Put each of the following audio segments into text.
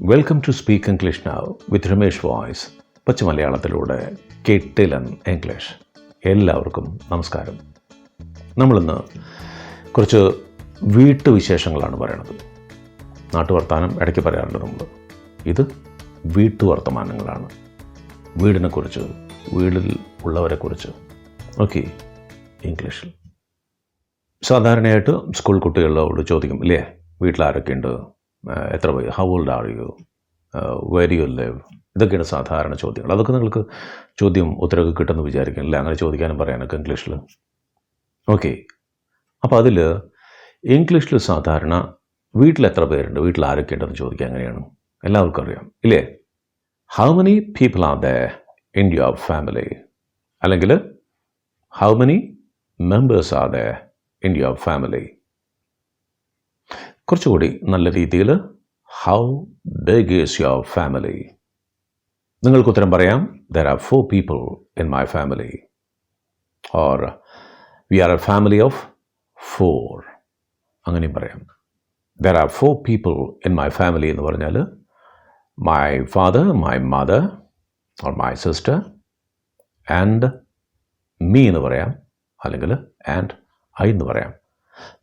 Welcome to speak English നാവ് വിത്ത് Ramesh voice പച്ച മലയാളത്തിലൂടെ കെട്ടിലൻ English എല്ലാവർക്കും നമസ്കാരം. നമ്മളിന്ന് കുറച്ച് വീട്ടുവിശേഷങ്ങളാണ് പറയണത്. നാട്ടുവർത്താനം ഇടയ്ക്ക് പറയാറുണ്ട് നമ്മൾ ഇത് വീട്ടുവർത്തമാനങ്ങളാണ്. വീടിനെക്കുറിച്ച് വീടിൽ ഉള്ളവരെക്കുറിച്ച്. ഓക്കെ ഇംഗ്ലീഷിൽ സാധാരണയായിട്ട് സ്കൂൾ കുട്ടികളോട് ചോദിക്കും ഇല്ലേ വീട്ടിൽ ആരൊക്കെയുണ്ട് എത്ര how old are you where you live ഇതൊക്കെയാണ് സാധാരണ ചോദ്യങ്ങൾ. അതൊക്കെ നിങ്ങൾക്ക് ചോദ്യം ഉത്തരവ് കിട്ടുമെന്ന് വിചാരിക്കും. അല്ലേ? അങ്ങനെ ചോദിക്കാനും പറയാനൊക്കെ ഇംഗ്ലീഷിൽ ഓക്കെ അപ്പോൾ അതിൽ ഇംഗ്ലീഷിൽ സാധാരണ വീട്ടിൽ എത്ര പേരുണ്ട്? വീട്ടിൽ ആരൊക്കെ ഉണ്ടെന്ന് ചോദിക്കുക എങ്ങനെയാണ്? എല്ലാവർക്കും അറിയാം. ഇല്ലേ? How many people are there in your family അല്ലെങ്കിൽ how many members are there in your family കുറച്ചുകൂടി നല്ല രീതിയിൽ how big is your family നിങ്ങൾക്ക് ഉത്തരം പറയാം there are four people in my family or we are a family of four അങ്ങനെയും പറയാം. There are four people in my family എന്ന് പറഞ്ഞാൽ my father my mother or my sister and me എന്ന് പറയാം. അല്ലെങ്കിൽ ആൻഡ് ഐ എന്ന് പറയാം.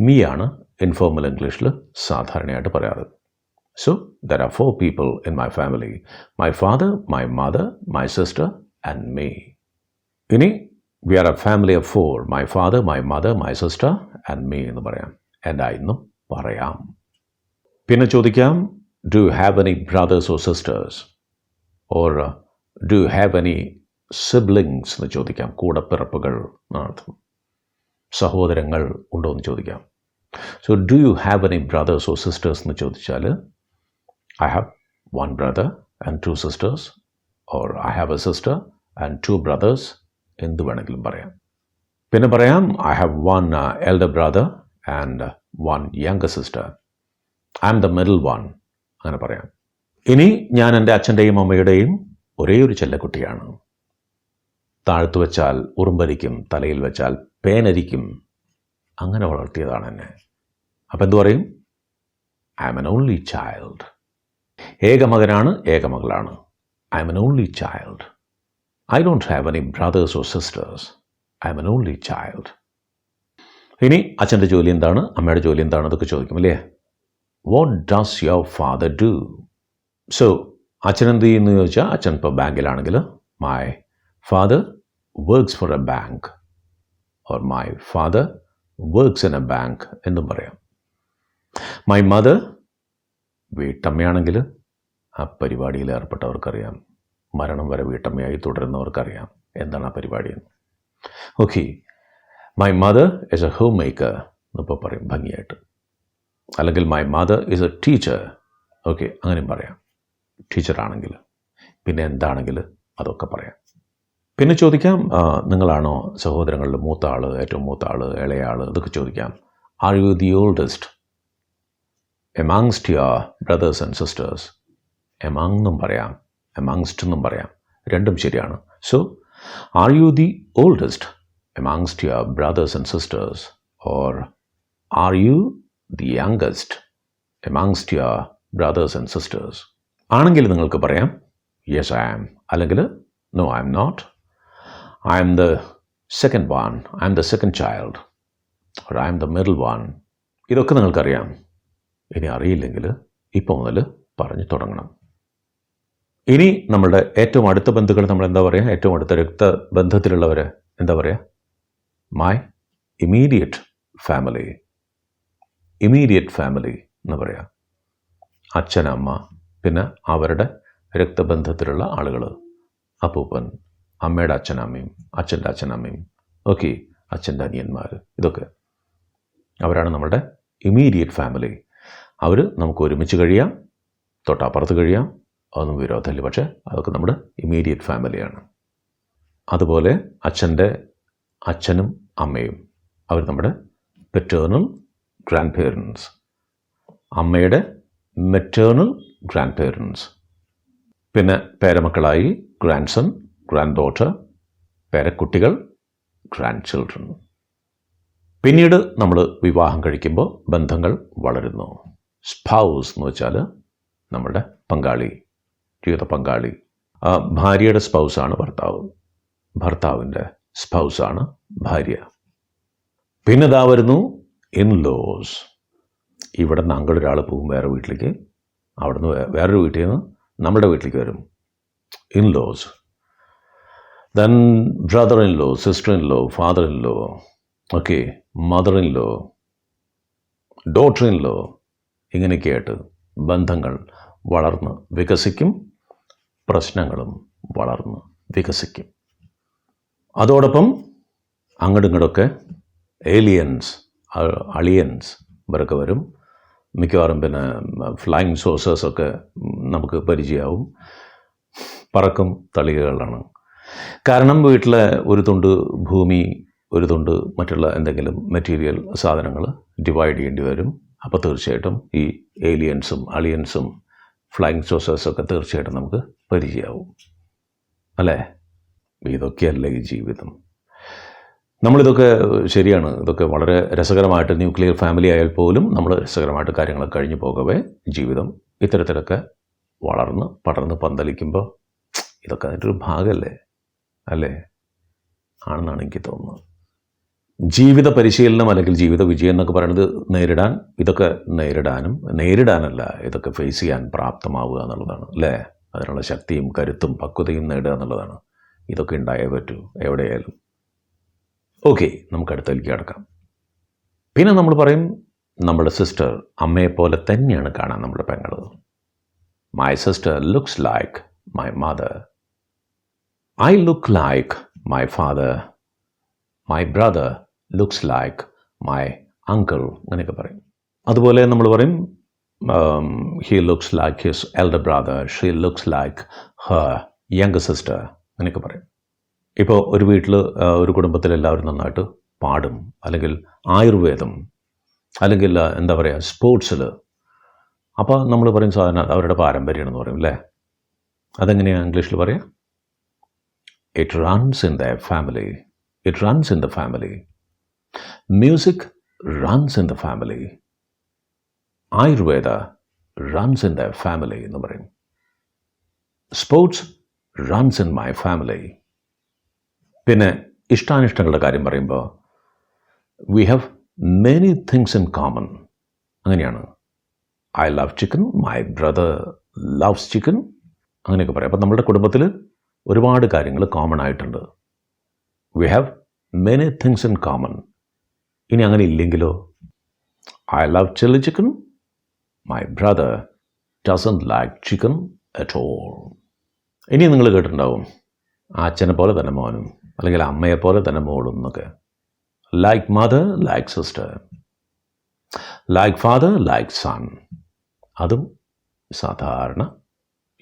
Me ആണ് ഇൻഫോർമൽ ഇംഗ്ലീഷിൽ സാധാരണയായിട്ട് പറയാറ്. So there are four people in my family my father my mother my sister and me ഇനി we are a family of four my father my mother my sister and me എന്ന് പറയാം. I എന്നും പറയാം. പിന്നെ ചോദിക്കാം do have any brothers or sisters or do have any siblings എന്ന് ചോദിക്കാം. കൂടപ്പിറപ്പുകൾ എന്നർത്ഥം സഹോദരങ്ങൾ ഉണ്ടോ എന്ന് ചോദിക്കാം. So do you have any brothers or sisters എന്ന് ചോദിച്ചാൽ I have one brother and two sisters or I have a sister and two brothers എന്ത് വേണമെങ്കിലും പറയാം. പിന്നെ പറയാം I have one elder brother and one younger sister I am the middle one അങ്ങനെ പറയാം. ഇനി ഞാൻ എന്റെ അച്ഛന്റെയും അമ്മയുടെയും ഒരേ ഒരു ചെല്ലക്കുട്ടിയാണ്. താഴ്ത്തു വെച്ചാൽ ഉറുമ്പരിക്കും തലയിൽ വെച്ചാൽ പേനരിക്കും. അങ്ങനെ വളർത്തിയതാണ് എന്നെ. അപ്പം എന്തു പറയും? I am an only child ഏകമകനാണ് ഏകമകളാണ് I am an only child I don't have any brothers or sisters I am an only child ഇനി അച്ഛന്റെ ജോലി എന്താണ്? അമ്മയുടെ ജോലി എന്താണ്? അതൊക്കെ ചോദിക്കും അല്ലേ? What does your father do so അച്ഛൻ എന്ത് ചെയ്യുന്നു ചോദിച്ചാൽ അച്ഛൻ ഇപ്പോൾ ബാങ്കിലാണെങ്കിൽ my father works for a bank or my father works in a bank എന്നും പറയാം. മൈ മദർ വീട്ടമ്മയാണെങ്കിൽ ആ പരിപാടിയിൽ ഏർപ്പെട്ടവർക്കറിയാം. മരണം വരെ വീട്ടമ്മയായി തുടരുന്നവർക്കറിയാം എന്താണ് ആ പരിപാടി എന്ന്. Okay my mother is a home maker എന്നിപ്പോൾ പറയും ഭംഗിയായിട്ട്. അല്ലെങ്കിൽ my mother is a teacher okay അങ്ങനെയും പറയാം. ടീച്ചറാണെങ്കിൽ പിന്നെ എന്താണെങ്കിൽ അതൊക്കെ പറയാം. പിന്നെ ചോദിക്കാം നിങ്ങളാണോ സഹോദരങ്ങളിൽ മൂത്ത ആൾ ഏറ്റവും മൂത്ത ആൾ ഇളയ ആൾ ഇതൊക്കെ ചോദിക്കാം. Are you the oldest amongst your brothers and sisters among എന്നും പറയാം എമാങ്സ്റ്റ് എന്നും പറയാം. രണ്ടും ശരിയാണ്. So are you the oldest amongst your brothers and sisters or are you the youngest amongst your brothers and sisters ആണെങ്കിൽ നിങ്ങൾക്ക് പറയാം yes I am അല്ലെങ്കിൽ no I am not I am the second one I am the second child I am the middle one ഇതൊക്കെ നിങ്ങൾക്കറിയാം. ഇനി അറിയില്ലെങ്കിൽ ഇപ്പോൾ മുതൽ പറഞ്ഞു തുടങ്ങണം. ഇനി നമ്മളുടെ ഏറ്റവും അടുത്ത ബന്ധുക്കൾ നമ്മൾ എന്താ പറയുക ഏറ്റവും അടുത്ത രക്തബന്ധത്തിലുള്ളവർ എന്താ പറയുക my immediate family immediate family എന്ന് പറയുക അച്ഛൻ അമ്മ പിന്നെ അവരുടെ രക്തബന്ധത്തിലുള്ള ആളുകൾ. അപ്പൂപ്പൻ അമ്മയുടെ അച്ഛനമ്മയും അച്ഛന്റെ അച്ഛനമ്മയും ഓക്കെ അച്ഛന്റെ അനിയന്മാർ ഇതൊക്കെ. അവരാണ് നമ്മുടെ ഇമീഡിയറ്റ് ഫാമിലി അവർ നമുക്ക് ഒരുമിച്ച് കഴിയാം. തൊട്ടപ്പുറത്ത് കഴിയാം. അതൊന്നും വിരോധമില്ല. പക്ഷേ അതൊക്കെ നമ്മുടെ ഇമീഡിയറ്റ് ഫാമിലിയാണ് അതുപോലെ അച്ഛന്റെ അച്ഛനും അമ്മയും. അവർ നമ്മുടെ പെറ്റേണൽ ഗ്രാൻഡ് പേരൻസ് അമ്മയുടെ മെറ്റേണൽ ഗ്രാൻഡ് പേരൻസ് പിന്നെ പേരമക്കളായി ഗ്രാൻഡ് സൺ ഗ്രാൻഡ് ഡോട്ടർ പേരക്കുട്ടികൾ ഗ്രാൻഡ് ചിൽഡ്രൻ പിന്നീട് നമ്മൾ വിവാഹം കഴിക്കുമ്പോൾ ബന്ധങ്ങൾ വളരുന്നു. സ്പൗസ് എന്ന് വെച്ചാൽ നമ്മളുടെ പങ്കാളി ജീവിത പങ്കാളി. ആ, ഭാര്യയുടെ സ്പൗസാണ് ഭർത്താവ്. ഭർത്താവിന്റെ സ്പൗസാണ് ഭാര്യ. പിന്നെ ഇതാ വരുന്നു ഇൻ ലോസ് ഇവിടെ നിന്ന് അങ്ങോട്ടൊരാൾ പോകും വേറെ വീട്ടിലേക്ക്. അവിടെ നിന്ന് വേറൊരു വീട്ടിൽ നിന്ന് നമ്മുടെ വീട്ടിലേക്ക് വരും. In laws then brother in law sister in law father in law okay mother in law daughter in law ഇങ്ങനെയൊക്കെയായിട്ട് ബന്ധങ്ങൾ വളർന്ന് വികസിക്കും പ്രശ്നങ്ങളും വളർന്ന് വികസിക്കും. അതോടൊപ്പം അങ്ങോട്ടും ഏലിയൻസ് അളിയൻസ് ഇവരൊക്കെ വരും. മിക്കവാറും പിന്നെ ഫ്ലൈങ് സോഴ്സസൊക്കെ നമുക്ക് പരിചയമാവും. പറക്കും തളികകളാണ് കാരണം വീട്ടിലെ ഒരു തുണ്ട് ഭൂമി ഒരു തുണ്ട് മറ്റുള്ള എന്തെങ്കിലും മെറ്റീരിയൽ സാധനങ്ങൾ ഡിവൈഡ് ചെയ്യേണ്ടി വരും. അപ്പോൾ തീർച്ചയായിട്ടും ഈ ഏലിയൻസും അളിയൻസും ഫ്ലൈങ് ഒക്കെ തീർച്ചയായിട്ടും നമുക്ക് പരിചയമാവും. അല്ലേ? ഇതൊക്കെയല്ലേ ഈ ജീവിതം. നമ്മളിതൊക്കെ ശരിയാണ്. ഇതൊക്കെ വളരെ രസകരമായിട്ട് ന്യൂക്ലിയർ ഫാമിലി ആയാൽ പോലും നമ്മൾ രസകരമായിട്ട് കാര്യങ്ങളൊക്കെ കഴിഞ്ഞു പോകവേ ജീവിതം. ഇത്തരത്തിലൊക്കെ വളർന്ന് പടർന്ന് പന്തലിക്കുമ്പോൾ ഇതൊക്കെ അതിന്റെ ഒരു ഭാഗമല്ലേ അല്ലേ? ആണെന്നാണ് എനിക്ക് തോന്നുന്നത്. ജീവിത പരിശീലനം അല്ലെങ്കിൽ ജീവിത വിജയം എന്നൊക്കെ പറയുന്നത് നേരിടാൻ ഇതൊക്കെ നേരിടാനും നേരിടാനല്ല ഇതൊക്കെ ഫേസ് ചെയ്യാൻ പ്രാപ്തമാവുക എന്നുള്ളതാണ് അല്ലേ? അതിനുള്ള ശക്തിയും കരുത്തും പക്വതയും നേടുക എന്നുള്ളതാണ്. ഇതൊക്കെ ഉണ്ടായേ പറ്റൂ എവിടെയായാലും. ഓക്കെ നമുക്ക് അടുത്തേക്ക് കിടക്കാം. പിന്നെ നമ്മൾ പറയും നമ്മുടെ സിസ്റ്റർ അമ്മയെ പോലെ തന്നെയാണ് കാണാൻ നമ്മുടെ പെങ്ങൾ my sister looks like my mother I look like my father my brother looks like my uncle അങ്ങനെയൊക്കെ പറയും. അതുപോലെ നമ്മൾ പറയും he looks like his elder brother she looks like her young sister അങ്ങനെയൊക്കെ പറയും. ഇപ്പോൾ ഒരു വീട്ടിൽ ഒരു കുടുംബത്തിൽ എല്ലാവരും നന്നായിട്ട് പാടും അല്ലെങ്കിൽ ആയുർവേദം അല്ലെങ്കിൽ എന്താ പറയുക സ്പോർട്സിൽ. അപ്പോൾ നമ്മൾ പറയും സാധാരണ അവരുടെ പാരമ്പര്യമാണെന്ന് പറയും അല്ലേ? അതെങ്ങനെയാണ് ഇംഗ്ലീഷിൽ പറയാം? It runs in the family it runs in the family music runs in the family. Ayurveda runs in their family എന്ന് പറയും. Sports runs in my family പിന്നെ ഇഷ്ടാനിഷ്ടങ്ങളുടെ കാര്യം പറയുമ്പോൾ we have many things in common അങ്ങനെയാണ്. I love chicken my brother loves chicken അങ്ങനെയൊക്കെ പറയാം. അപ്പം നമ്മുടെ കുടുംബത്തിൽ ഒരുപാട് കാര്യങ്ങൾ കോമൺ ആയിട്ടുണ്ട്. We have many things in common ഇനി അങ്ങനെ ഇല്ലെങ്കിലോ? I love chilli chicken my brother doesn't like chicken at all ഇനി നിങ്ങൾ കേട്ടിട്ടുണ്ടാവും അച്ഛനെ പോലെ തന്നെ മോനും അല്ലെങ്കിൽ അമ്മയെ പോലെ തന്നെ മോളും എന്നൊക്കെ. Like mother like sister like father like son അതും സാധാരണ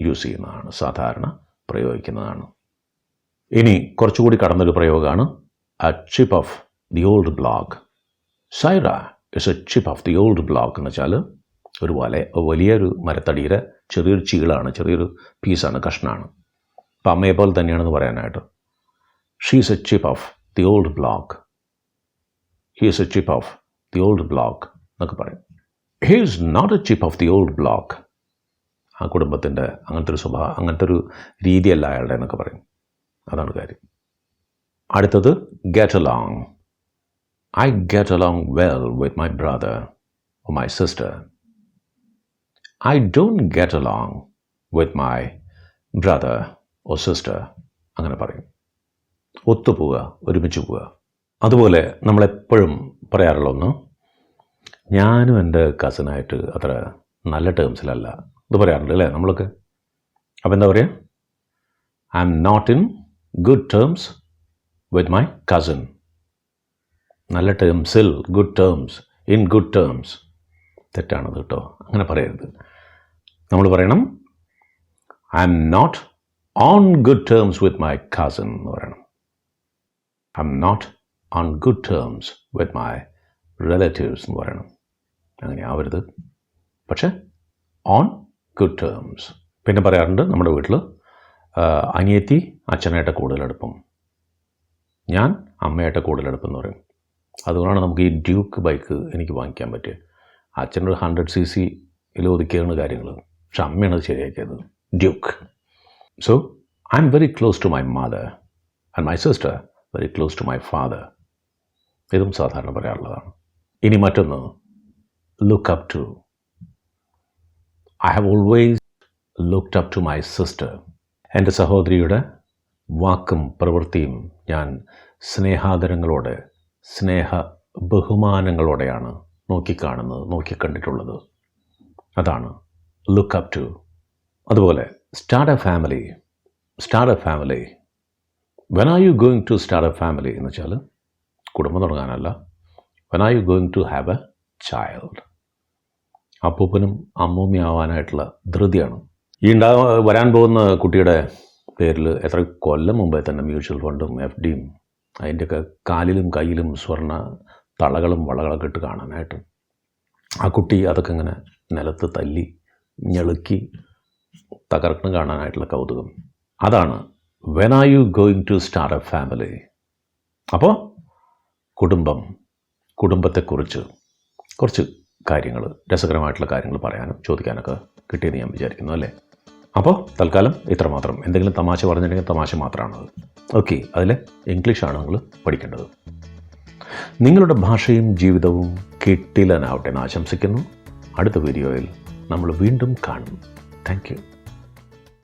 യൂസ് ചെയ്യുന്നതാണ് സാധാരണ പ്രയോഗിക്കുന്നതാണ്. ഇനി കുറച്ചുകൂടി കടന്നൊരു പ്രയോഗമാണ്. A chip off the old block Saira is a chip off the old block എന്ന് വെച്ചാൽ ഒരു വല വലിയൊരു മരത്തടിയുടെ ചെറിയൊരു ചീളാണ് ചെറിയൊരു പീസാണ് കഷ്ണമാണ് അപ്പം അമ്മയെ പോലെ തന്നെയാണെന്ന് പറയാനായിട്ട്. She is a chip off the old block he he's a chip off the old block എന്നൊക്കെ പറയും. He is not a chip off the old block ആ കുടുംബത്തിന്റെ അങ്ങനത്തെ ഒരു സ്വഭാവം അങ്ങനത്തെ ഒരു രീതിയല്ല അയാളുടെ എന്നൊക്കെ പറയും. അതാണ് കാര്യം. അടുത്തത് get along I along well with my brother or my sister. I don't get along with my brother or sister. അങ്ങനെ പറയും. ഒത്തുപോവുക ഒരുമിച്ച് പോവുക. അതുപോലെ നമ്മളെപ്പോഴും പറയാറുള്ള ഒന്ന് ഞാനും എന്റെ കസിനായിട്ട് അത്ര നല്ല ടേംസിലല്ല ഇത് പറയാറുണ്ട് അല്ലേ നമ്മളൊക്കെ? അപ്പോൾ എന്താ പറയുക I am not in good terms with my cousin നല്ല ടേംസിൽ good terms in good terms തെറ്റാണത് കേട്ടോ അങ്ങനെ പറയരുത്. നമ്മൾ പറയണം I am not on good terms with my cousin എന്ന് പറയണം. I am not on good terms with my relatives എന്ന് പറയണം. അങ്ങനെ ആവരുത്. പക്ഷേ ഓൺ ഗുഡ് ടേംസ് പിന്നെ പറയാറുണ്ട് നമ്മുടെ വീട്ടിൽ അനിയത്തി അച്ഛനായിട്ട് കൂടുതലെടുപ്പം ഞാൻ അമ്മയായിട്ട് കൂടുതലെടുപ്പം എന്ന് പറയും. അതുകൊണ്ടാണ് നമുക്ക് ഈ ഡ്യൂക്ക് ബൈക്ക് എനിക്ക് വാങ്ങിക്കാൻ പറ്റിയത് അച്ഛനൊരു ഹൺഡ്രഡ് സി സിയിൽ ഒതുക്കിയാണ് കാര്യങ്ങൾ പക്ഷെ അമ്മയാണ് അത് ശരിയാക്കിയത്. Duke. So I am very close to my mother and my sister very close to my father ഇതും സാധാരണ പറയാറുള്ളതാണ്. ഇനി മറ്റൊന്ന്. Look up to I have always looked up to my sister എന്റെ സഹോദരിയുടെ വാക്കും പ്രവൃത്തിയും ഞാൻ സ്നേഹാദരങ്ങളോടെ സ്നേഹ ബഹുമാനങ്ങളോടെയാണ് നോക്കിക്കാണുന്നത് നോക്കിക്കണ്ടിട്ടുള്ളത്. അതാണ് ലുക്ക് അപ് ടു അതുപോലെ start a family start a family when are you going to start a family എന്ന് വെച്ചാൽ കുടുംബം തുടങ്ങാനല്ല. When are you going to have a child അപ്പൂപ്പനും അമ്മൂമ്മയാവാനായിട്ടുള്ള ധൃതിയാണ്. ഈ ഉണ്ടാ വരാൻ പോകുന്ന കുട്ടിയുടെ പേരിൽ എത്ര കൊല്ലം മുമ്പേ തന്നെ മ്യൂച്വൽ ഫണ്ടും എഫ് ഡിയും അതിന്റെയൊക്കെ കാലിലും കയ്യിലും സ്വർണ തളകളും വളകളൊക്കെ ഇട്ട് കാണാനായിട്ട്. ആ കുട്ടി അതൊക്കെ ഇങ്ങനെ നിലത്ത് തല്ലി ഞെളുക്കി തകർക്കണം കാണാനായിട്ടുള്ള കൗതുകം. അതാണ് when are you going to start a family അപ്പോൾ കുടുംബം കുടുംബത്തെക്കുറിച്ച് കുറച്ച് കാര്യങ്ങൾ രസകരമായിട്ടുള്ള കാര്യങ്ങൾ പറയാനും ചോദിക്കാനൊക്കെ കിട്ടിയെന്ന് ഞാൻ വിചാരിക്കുന്നു അല്ലേ? അപ്പോൾ തൽക്കാലം ഇത്രമാത്രം എന്തെങ്കിലും തമാശ പറഞ്ഞിട്ടുണ്ടെങ്കിൽ തമാശ മാത്രമാണത്. ഓക്കെ അതിൽ ഇംഗ്ലീഷാണ് നിങ്ങൾ പഠിക്കേണ്ടത്. നിങ്ങളുടെ ഭാഷയും ജീവിതവും കിട്ടിലനാവട്ടെ എന്ന് ആശംസിക്കുന്നു. അടുത്ത വീഡിയോയിൽ നമ്മൾ വീണ്ടും കാണും. താങ്ക്